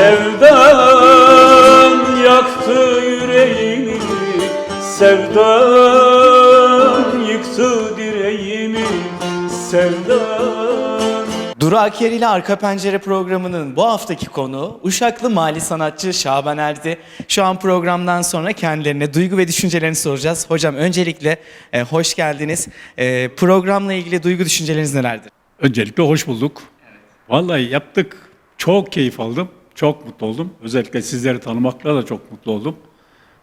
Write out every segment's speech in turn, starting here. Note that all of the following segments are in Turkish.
Sevdan yaktı yüreğimi Sevdan yıktı direğimi Sevdan Durak Yer ile Arka Pencere programının bu haftaki konuğu Uşaklı mali sanatçı Şaban Erdi. Şu an programdan sonra kendilerine duygu ve düşüncelerini soracağız. Hocam öncelikle e, hoş geldiniz. E, programla ilgili duygu düşünceleriniz nelerdir? Öncelikle hoş bulduk. Vallahi yaptık. Çok keyif aldım. Çok mutlu oldum. Özellikle sizleri tanımakla da çok mutlu oldum.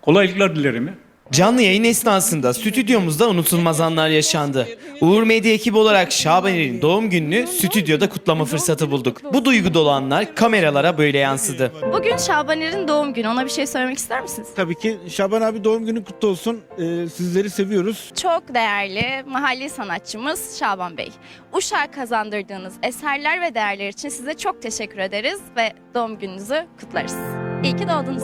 Kolaylıklar dilerim. Canlı yayın esnasında stüdyomuzda unutulmaz anlar yaşandı. Uğur Medya ekibi olarak Şaban Er'in doğum gününü stüdyoda kutlama fırsatı bulduk. Bu duygu dolu anlar kameralara böyle yansıdı. Bugün Şabaner'in doğum günü. Ona bir şey söylemek ister misiniz? Tabii ki Şaban abi doğum günü kutlu olsun. Ee, sizleri seviyoruz. Çok değerli mahalli sanatçımız Şaban Bey. Uşak'a kazandırdığınız eserler ve değerler için size çok teşekkür ederiz ve doğum gününüzü kutlarız. İyi ki doğdunuz.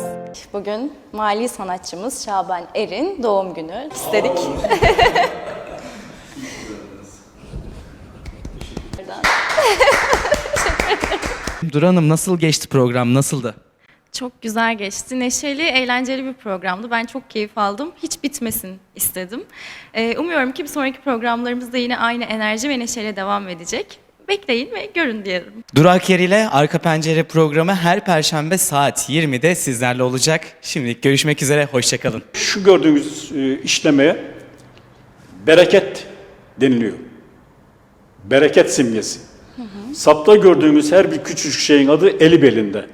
Bugün mali sanatçımız Şaban Er'in doğum günü istedik. Dur Hanım nasıl geçti program nasıldı? Çok güzel geçti. Neşeli, eğlenceli bir programdı. Ben çok keyif aldım. Hiç bitmesin istedim. Ee, umuyorum ki bir sonraki programlarımızda yine aynı enerji ve neşeyle devam edecek. Bekleyin ve görün diyelim. Durak Yer ile Arka Pencere programı her perşembe saat 20'de sizlerle olacak. Şimdilik görüşmek üzere, hoşçakalın. Şu gördüğünüz e, işlemeye bereket deniliyor. Bereket simgesi. Sapta gördüğümüz her bir küçücük şeyin adı eli belinde.